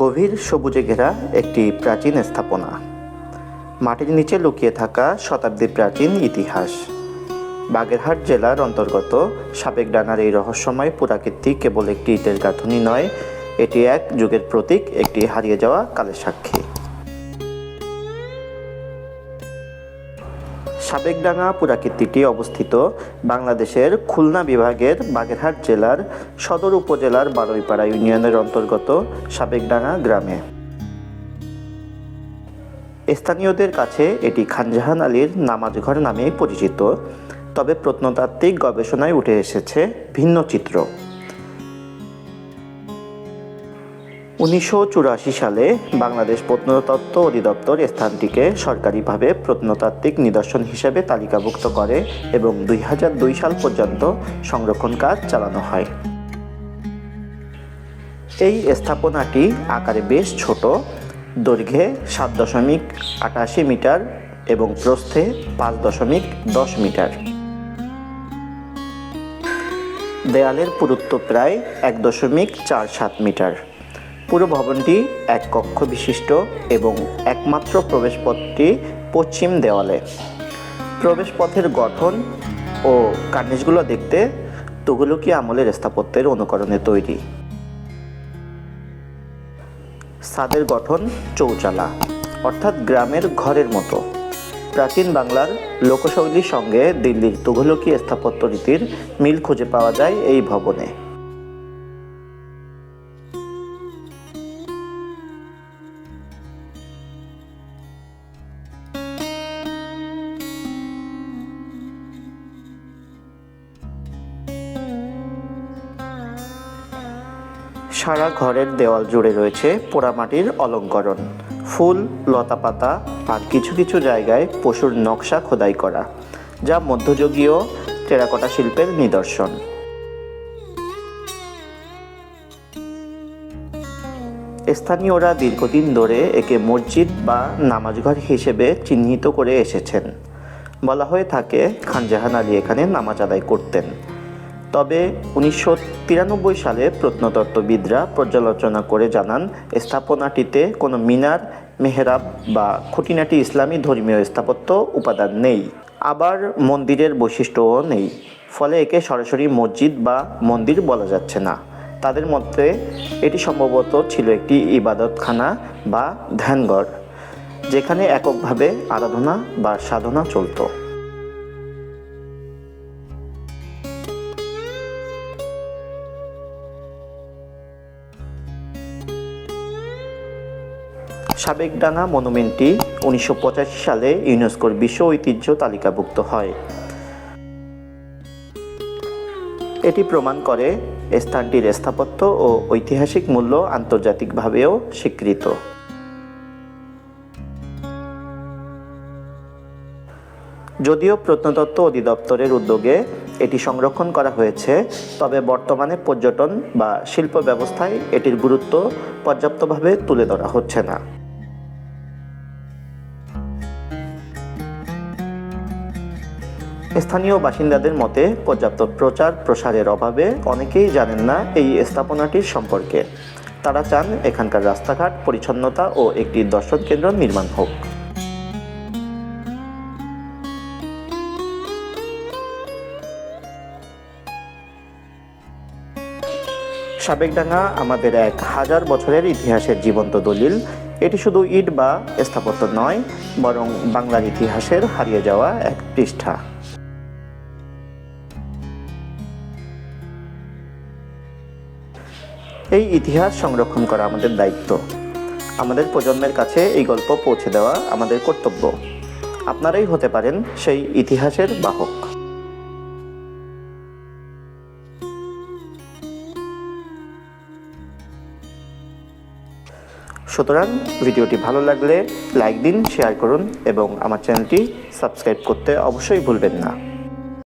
গভীর সবুজে ঘেরা একটি প্রাচীন স্থাপনা। মাটির নিচে লুকিয়ে থাকা শতাব্দী প্রাচীন ইতিহাস। বাগেরহাট জেলার অন্তর্গত সাবেক ডানার এই রহস্যময় পুরাকীর্তি কেবল একটি ইটের গাঁথনি নয়, এটি এক যুগের প্রতীক, একটি হারিয়ে যাওয়া কালের সাক্ষী। সাবেকডাঙ্গা পুরাকীর্তিটি অবস্থিত বাংলাদেশের খুলনা বিভাগের বাগেরহাট জেলার সদর উপজেলার বারুইপাড়া ইউনিয়নের অন্তর্গত সাবেকডাঙ্গা গ্রামে। স্থানীয়দের কাছে এটি খানজাহান আলীর নামাজঘর নামে পরিচিত, তবে প্রত্নতাত্ত্বিক গবেষণায় উঠে এসেছে ভিন্ন চিত্র। উনিশশো চুরাশি সালে বাংলাদেশ প্রত্নতত্ত্ব অধিদপ্তর স্থানটিকে সরকারিভাবে প্রত্নতাত্ত্বিক নিদর্শন হিসেবে তালিকাভুক্ত করে এবং দুই দুই সাল পর্যন্ত সংরক্ষণ কাজ চালানো হয়। এই স্থাপনাটি আকারে বেশ ছোট, দৈর্ঘ্যে সাত দশমিক আটাশি মিটার এবং প্রস্থে পাঁচ দশমিক দশ মিটার। দেয়ালের পুরুত্ব প্রায় এক দশমিক চার সাত মিটার। পুরো ভবনটি এক কক্ষ বিশিষ্ট এবং একমাত্র প্রবেশপথটি পশ্চিম দেওয়ালে। প্রবেশপথের গঠন ও কার্নিশগুলো দেখতে তুগলকি আমলের স্থাপত্যের অনুকরণে তৈরি। ছাদের গঠন চৌচালা, অর্থাৎ গ্রামের ঘরের মতো। প্রাচীন বাংলার লোকশৈলীর সঙ্গে দিল্লির তুঘলকি স্থাপত্য রীতির মিল খুঁজে পাওয়া যায় এই ভবনে। সারা ঘরের দেওয়াল জুড়ে রয়েছে পোড়ামাটির অলঙ্করণ। ফুল, লতাপাতা আর কিছু কিছু জায়গায় পশুর নকশা খোদাই করা, যা মধ্যযুগীয় টেরাকোটা শিল্পের নিদর্শন। স্থানীয়রা দীর্ঘদিন ধরে একে মসজিদ বা নামাজঘর হিসেবে চিহ্নিত করে এসেছেন। বলা হয়ে থাকে, খানজাহান আলী এখানে নামাজ আদায় করতেন। তবে উনিশশো তিরানব্বই সালে প্রত্নতত্ত্ববিদরা পর্যালোচনা করে জানান, স্থাপনাটিতে কোনো মিনার, মেহরাব বা খুঁটিনাটি ইসলামী ধর্মীয় স্থাপত্য উপাদান নেই। আবার মন্দিরের বৈশিষ্ট্যও নেই। ফলে একে সরাসরি মসজিদ বা মন্দির বলা যাচ্ছে না। তাদের মতে, এটি সম্ভবত ছিল একটি ইবাদতখানা বা ধ্যানঘর, যেখানে এককভাবে আরাধনা বা সাধনা চলতো। সাবেকডাঙ্গা মনুমেন্টটি উনিশশো পঁচাশি সালে ইউনেস্কোর বিশ্ব ঐতিহ্য তালিকাভুক্ত হয়। এটি প্রমাণ করে স্থানটির স্থাপত্য ও ঐতিহাসিক মূল্য আন্তর্জাতিকভাবেও স্বীকৃত। যদিও প্রত্নতত্ত্ব অধিদপ্তরের উদ্যোগে এটি সংরক্ষণ করা হয়েছে, তবে বর্তমানে পর্যটন বা শিল্প ব্যবস্থায় এটির গুরুত্ব পর্যাপ্তভাবে তুলে ধরা হচ্ছে না। স্থানীয় বাসিন্দাদের মতে, পর্যাপ্ত প্রচার প্রসারের অভাবে অনেকেই জানেন না এই স্থাপনাটির সম্পর্কে। তারা চান এখানকার রাস্তাঘাট পরিচ্ছন্নতা ও একটি দর্শন কেন্দ্র নির্মাণ হোক। সাবেকডাঙ্গা আমাদের এক হাজার বছরের ইতিহাসের জীবন্ত দলিল। এটি শুধু ইট বা স্থাপত্য নয়, বরং বাংলার ইতিহাসের হারিয়ে যাওয়া এক পৃষ্ঠা। এই ইতিহাস সংরক্ষণ করা আমাদের দায়িত্ব। আমাদের প্রজন্মের কাছে এই গল্প পৌঁছে দেওয়া আমাদের কর্তব্য। আপনারাই হতে পারেন সেই ইতিহাসের বাহক। সুতরাং ভিডিওটি ভালো লাগলে লাইক দিন, শেয়ার করুন এবং আমার চ্যানেলটি সাবস্ক্রাইব করতে অবশ্যই ভুলবেন না।